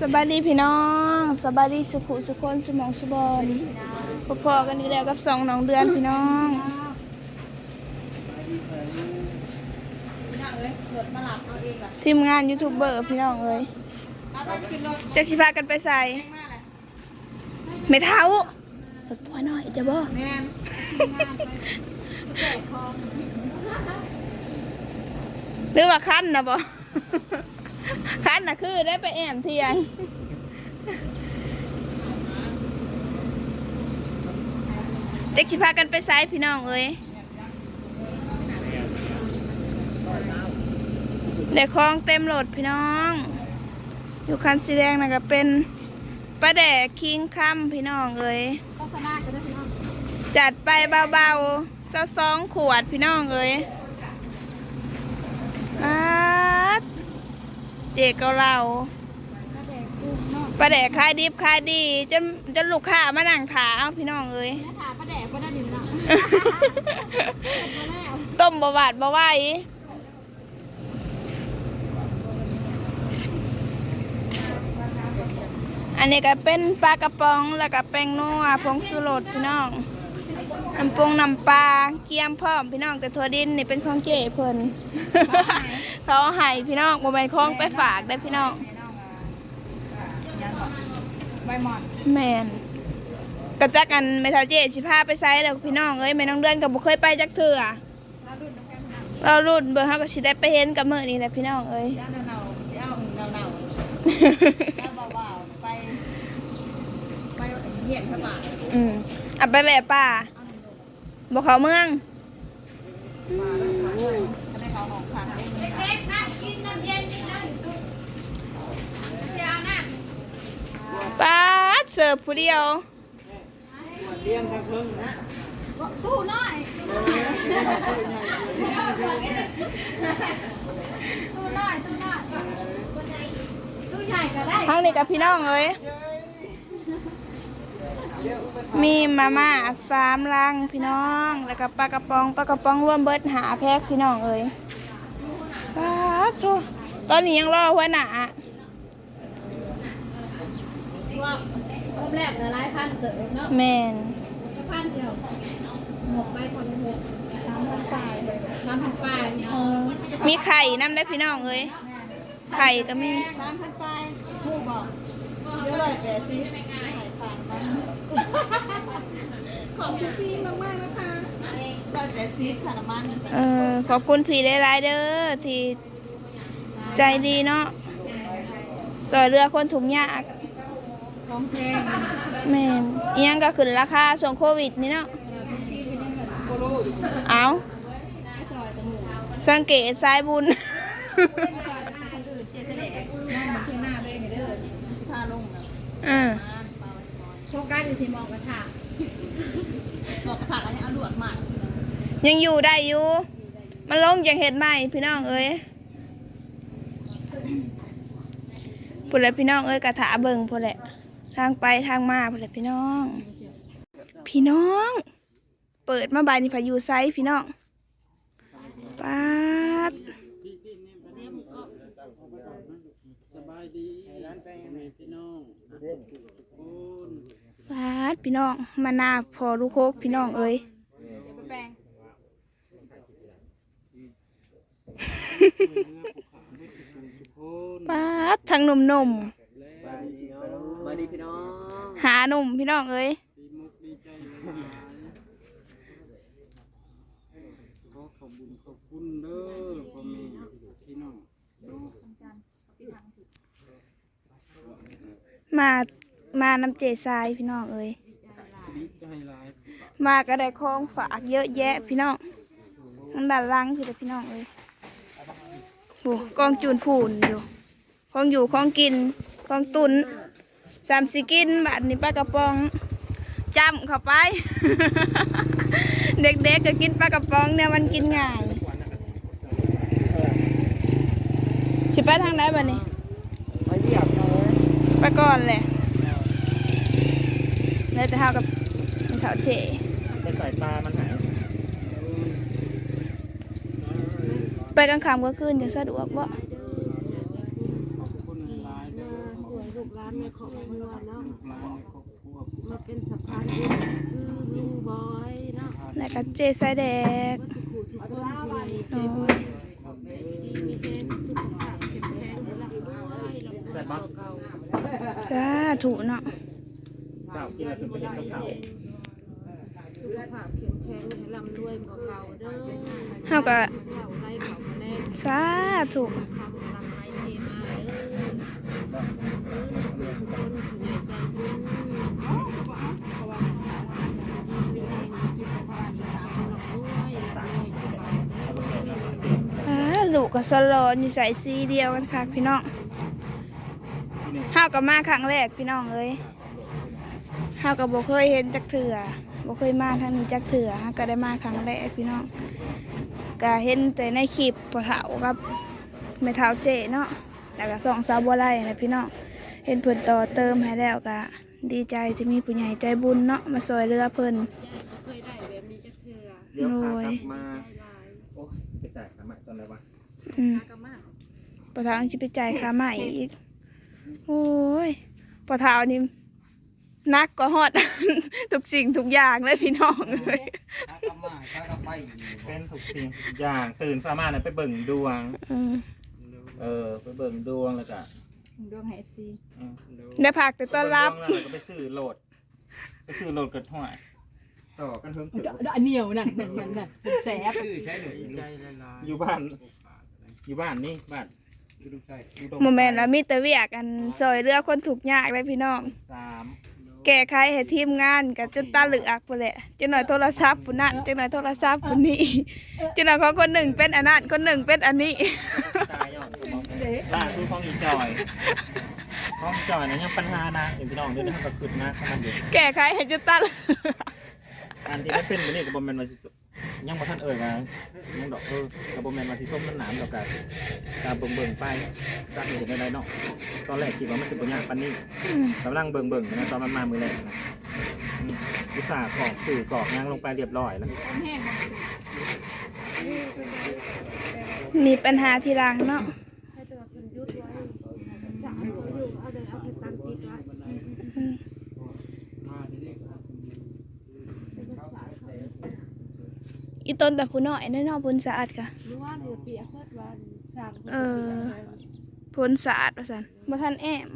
สบายดีพี่น้องสบายดีสุขุสุขคนสมองสุบอนพอๆกันอีกแล้วกับสองน้องเดือนพี่น้องทีมงานยูทูบเบอร์พี่น้องเอ้ยจะคิดพากันไปใส่ไม่เท้ารถพ่อน้อยจะบ่แม่นหรือว่าคันนะบ่ คันน่ะคือได้ไปแอมเทียงเด็กสิพากันไปไซพี่น้องเอ้ยเด็กคลองเต็มรถพี่น้อง อยู่คันสีแดงนะก็เป็นปลาแดกคิงคัมพี่น้องเอ้ยโฆษณากันด้วยพี่น้องจัดไปเบาๆสักสองขวดพี่น้องเอ้ยอาด เจเกาเหล่าก็แดกกุ้งเนาะปลาแดกขายดิบขายดีจนจนลูกค้ามานั่งถาเอาพี่น้องเอ้ยแม่ถามป้าแดกก็ได้ดิบเนาะมาแล้วต้มบหวาดบไหวอันนี้ก็เป็นปลากระป๋องแล้วก็แป้งนัวผงสุรสพี่น้อง น้ำปรุงน้ำปลาเกี๊ยมพร้อมพี่น้องแต่ถั่วดินนี่เป็นของเก๋เพิ่นเขาเอาให้พี่น้องบ่แม่นของไปฝากได้อพี่น้องใบหมอนแมนกระจักกันเมทัลเจสิพาไปไซส์แล้วพี่น้องเอ้ยแม่น้องเดือนกับบุเคยไปจักเถื่อแล้วรุ่นน้ำแข็งหนักเรารุ่นเบอร์เฮาก็สิได้ไปเห็นกับมื้อนี้แหละพี่น้องเอ้ยย่างเนาๆสิเอาเนาๆแล้วเบาๆไปไปเหี้ยนสบายอืมอะไปแวะป่า เอาหนึ่งดอกบ่เข้าเมืองมาแล้วค่ะจะได้เขาของขวัญเด็กๆนะกินน้ำเย็นนิดนึงเจ้านะป้าดเสิร์ฟผู้เดียวเลี้ยงทางเพิ่งนะตู้น้อยตู้น้อยตู้น้อยตู้ใหญ่ก็ได้ทั้งนี้กับพี่น้องเอ้ย มีมาม่าสามลังพี่น้อง แล้วก็ปลากระป๋องปลากระป๋องรวมเบิดหาแพ็คพี่น้องเอ้ยป้าดโทตอนนี้ยังรอหัวหน้าว่าเริ่มแรกเนี่ยร้ายพันเกิดเนาะแมนก็พันเดียวหมดไปคนหกสามพันปลายสามพันปลายเออมีไข่น้ำได้พี่น้องเอ้ยไข่ก็มีสามพันปลายผู้บอกเยอะเลยแปดสิบ ผ่านมันขอบคุณพี่มากมากๆนะคะร้อยแปดสิบค่ะน้ำมันเออขอบคุณพี่หลายๆเด้อที่ใจดีเนาะสอยเรือคนถุงยากของแพงแมนอิหยังก็ขึ้นราคาช่วงโควิดนี่เนาะพี่ก็ยังเงินโคโลเอาไม่ซอยตะหมูสังเกตสายบุญ ไม่ซอยตะคนอื่นเจสเดกน้องมาเชื่อหน้าไปเด้อสิพาลงนะอ่า โฟกัสอยู่ที่มองกระถางมองกระถางอันนี้เอาลวดหมัดยังอยู่ได้อยู่ มันลงอย่างเห็ดใหม่พี่น้องเอ้ยพูดเลยพี่น้องเอ้ยกระถาเบิ่งพูดแหละ ทางไปทางมาพูดเลยพี่น้อง พี่น้อง เปิดมาบายนี่พายุไซส์พี่น้องป๊าดสบายดีร้านแป้งแม่พี่น้องคุณป๊าด พี่น้องมาหน้าพอลูกโคกพี่น้องเอ้ยแปลงทุกคนป๊าดทั้งหนุ่มหนุ่มสบายดีพี่น้องๆหาหนุ่มพี่น้องเอ้ยดีมุกดีใจหลายขอขอบคุญขอบคุณเด้อพ่อแม่พี่น้องมา มาน้ำเจทรายพี่น้องเอ้ยดีใจหลาย มาก็ได้ของฝากเยอะแยะพี่น้องทั้งด้านล่างพี่เด้อพี่น้องเอ้ยโอ้กองจูนผูนอยู่ของอยู่ของกินของตุนสามสิกินบาทนี่ปลากระป๋องจำเข้าไป เด็กๆกก็กินปลากระป๋องเนี่ยมันกินง่ายสิไปทางไหนบ้านี้ไปเรียบเลยไปก่อนแหละแล้วแต่เท่ากับเท่าเจ ไปใส่ตามันหายไปกลางค่ำก็คืนจะสะดวกบ่คนหลายเด้อร้านในครอบครัวเนาะร้านในครอบครัวมาเป็นสะพานบุญคือลุงบอยเนาะแล้วก็เจสายแดกวัตถุขู่ทุกคนผู้ใหญ่โอ้ยดีมีแรงสุขภาพแข็งแรงรับด้วยรับด้วยเก่าสาธุเนาะเจ้ากินอะไรเป็นประโยชน์กับเขาสุข ภาพแข็งแรงให้ร่ำรวยกว่าเก่าเด้อเฮาก็เก่าไรเก่าแรงสาธุทำพลังไหลเทมาเด้อทุกคนผู้ใหญ่ใจบุญมีแรงมีสุขภาพรับด้วยรับด้วยกว่าเก่าเด้ออ่าลูกก็สลอนอยู่ใส่สีเดียวกันค่ะพี่น้องเฮาก็มาครั้งแรกพี่น้องเอ้ยเฮาก็บ่เคยเห็นจักเถื่อ บ่เคยมาทางนี้จักเถื่อเฮาก็ได้มาครั้งแรกพี่น้องก็เห็นแต่ในคลิปพ่อเฒ่ากับแม่เฒ่าเจเนาะแล้วก็สองสาวบัวไล่นะพี่น้องเห็นเพิ่นต่อเติมให้แล้วก็ดีใจที่มีผู้ใหญ่ใจบุญเนาะมาซอยเรือเพิ่นเคยได้แบบนี้จะเถื่อเดี๋ยวพากลับมาได้หลายโอ้ยไปจ่ายค่าใหม่ตอนไหนวะอืมก็มากปะเทาจะไปจ่ายค่าใหม่อีกโอ้ยปะเทานี่ นักก็ฮอด ทุกสิ่งทุกอย่างเลยพี่น้องเลยเป็นถูกสิ่งทุกอย่างตื่นสามารถนะไปเบิ่งดวงอืมเออ ไปเบิ่งดวงแล้วก็ดวงให้เอฟซีอืมได้พักแต่ต้อนรับ ไปเงดวงแล้วก็ไปซื้อโหลด ไปซื้อโหลดกระถ่วยต่อกันเพิ่มเติมอันเหนียวนั่นนั่นนั่นนั่นเป็นแสบอยู่บ้าน อยู่บ้านนี่บ้านอยู่ดงโมเมนต์แล้วมีแต่เวียกกันซอยเรือคนถูกข์ยากเลยพี่น้อง สาม แก้ไขให้ทีมงานกับจนตาเหลือกไปแหละจังหน่อยโทรศัพท์ผู้นั้นจังหน่อยโทรศัพท์ผู้นี้จังหน่อยของคนหนึ่งเป็นอันนั้นคนหนึ่งเป็นอันนี้ตายยอดตาคือของอีจอยของอีจอยนะยังปัญหานะเห็นพี่น้องด้วยนะครับก็คือนะขนาดเดียวแก้ไขให้จนตาเหลือกอันที่ไม่เป็นแบบนี้กับบอมแมนมาสิ ยังบ่ทันเอ่ยมายังดอกเออกับบอมแมนมาสิส้มมันหนามดอกกาตามเบิ่งเบิ่งๆไปตามเห็นได้เนาะตอนแรกคิดว่ามันสิบ่ยากปานนี้อืมกำลังเบิ่งเบิ่งๆนะตอนมันมามือแรกนะอืมอุตส่าห์กรอกสื่อกรอกยางลงไปเรียบร้อยแล้วมีปัญหาทีหลังเนาะให้ตัวคนยุดไว้จะเอาอยู่เอาเลยเอาไปตั้งติดไว้ อีต้นแต่ผู้น้อยแน่นอนผลสะอาดค่ะหรือว่าเดี๋ยวเปียกเพิดวันสร้างเออผลสะอาดว่าสันบ่ทันแอม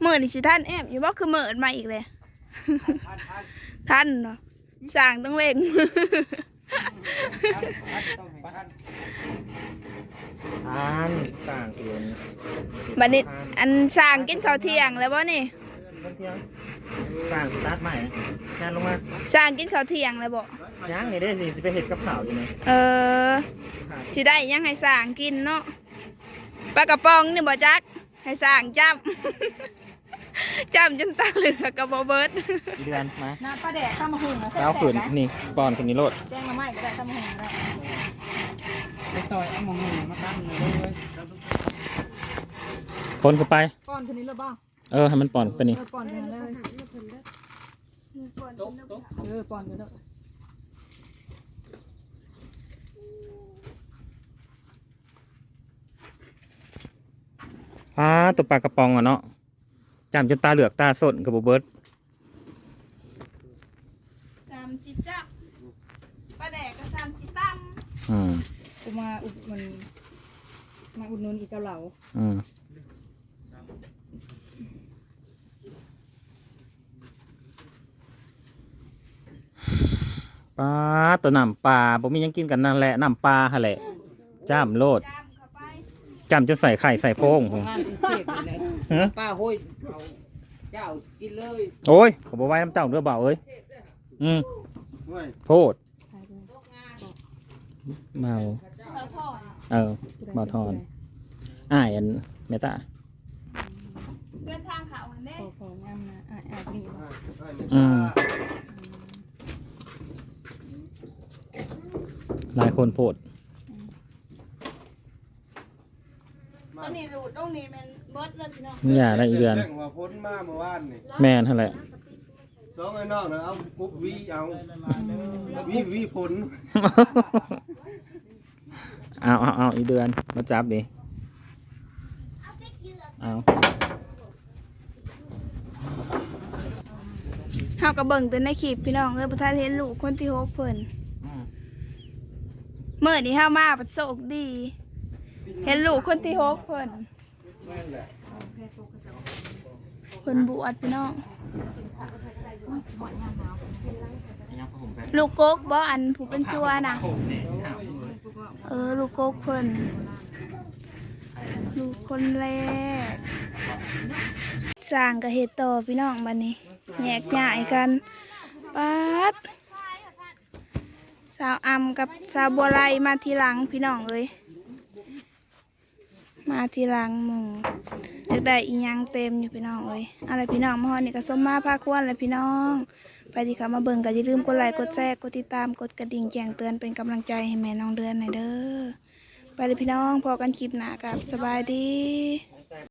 เมื่อนี่สิท่านแอมอยู่บ่คือเมื่อมาอีกเลยท่านเนาะสร้างต้องเล่งอ่านต่างเกินบัดนี้อันสร้างกินข้าวเที่ยงแล้วบ่นี่ เที่ยงต่างสตาร์ทใหม่งานลงมาสร้างกินข้าวเที่ยงแล้วบ่ย่างนี่ได้สิสิไปเห็ดกับข่าวอยู่นี่เออสิได้ยังให้สร้างกินเนาะปลากระป๋องนี่บ่จัก ให้สร้างจ้ำ จ้ำจนตาเหลือกกับบ่เบิดอีเดือนมาน้ำปลาแดกข้าวมะฮุงนะแล้วขืนนี่ปอนคนนี้โลดแจ้งมาใหม่ก็ได้ข้าวมะฮุงก็ได้ไปต่อยเอาหมองมาตั้งเลยคนเข้าไปก่อนคนนี้เลยบ้าง เออให้มันปอนไปนี่ เออก่อนคนนี้เลยเออก่อนกันเลยอ่าตัวปลากระป๋องอะเนาะจำจนตาเหลือกตาสนกับเบิร์ดสามสิจับปลาแดกก็สามสิตั้มอืมกูมาอุดมัน มาอุดหนุนอีกเกาเหลาอืม ปลาตัวน้ำปลาบ่มีหยังกินกันนั่นแหละน้ำปลาฮะแหละจ้ามโลดจ้ำเข้าไปจ้ามจะใส่ไข่ใส่โป้งผมงานเสกเลยฮะป้าห้อยเอาเจ้ากินเลยโอ้ยผมบอกไว้น้ำเจ้าเด้อเบาเอ้ยอืมโทษเมาเออพ่อเออเบาทอนอ่ายอันเมตาเดินทางเขาหันเด้พอพองามนะอะอะนี่บ่อืม หลายคนโพดต้นนี้รูดตรงนี้แมันบดแล้วพี่น้องนี่ยได้อีเดือนแม่าพ้นั่อวนแไหร่ สองไอ้น้องนะเอากุ๊บวิเอาวิวิผลเอาเอาเอาอีเดือนมาจับดิเอาเฮาก็เบิ่งแต่ในคลิปพี่น้องเอ้ยบ่ทันเห็นลูกคนที่หกเพิ่น เมื่อนี้เฮามาปัดโชคดี เห็นลูกคนที่หกเพิ่นเพิ่นบวชพี่น้อง ลูกกกบ่อันผู้เป็นจัวน่ะ เออ ลูกกกเพิ่นลูกคนแรกสร้างกับเฮ็ดต่อพี่น้องบัดนี้แยกย้ายกันปัด สาวอำกับสาวบัวไลมาทีหลังพี่น้องเอ้ยมาทีหลังหมูจะได้อีหยังเต็มอยู่พี่น้องเอ้ยอะไรพี่น้องมาฮอนี่ก็สมมาพาควรเลยพี่น้องไปที่เขามาเบิ่งก็อย่าลืมกดไลค์กดแชร์กดติดตามกดกระดิ่งแจ้งเตือนเป็นกำลังใจให้แม่น้องเดือนหน่อยเด้อไปเลยพี่น้องพอกันคลิปหน้ากับสบายดี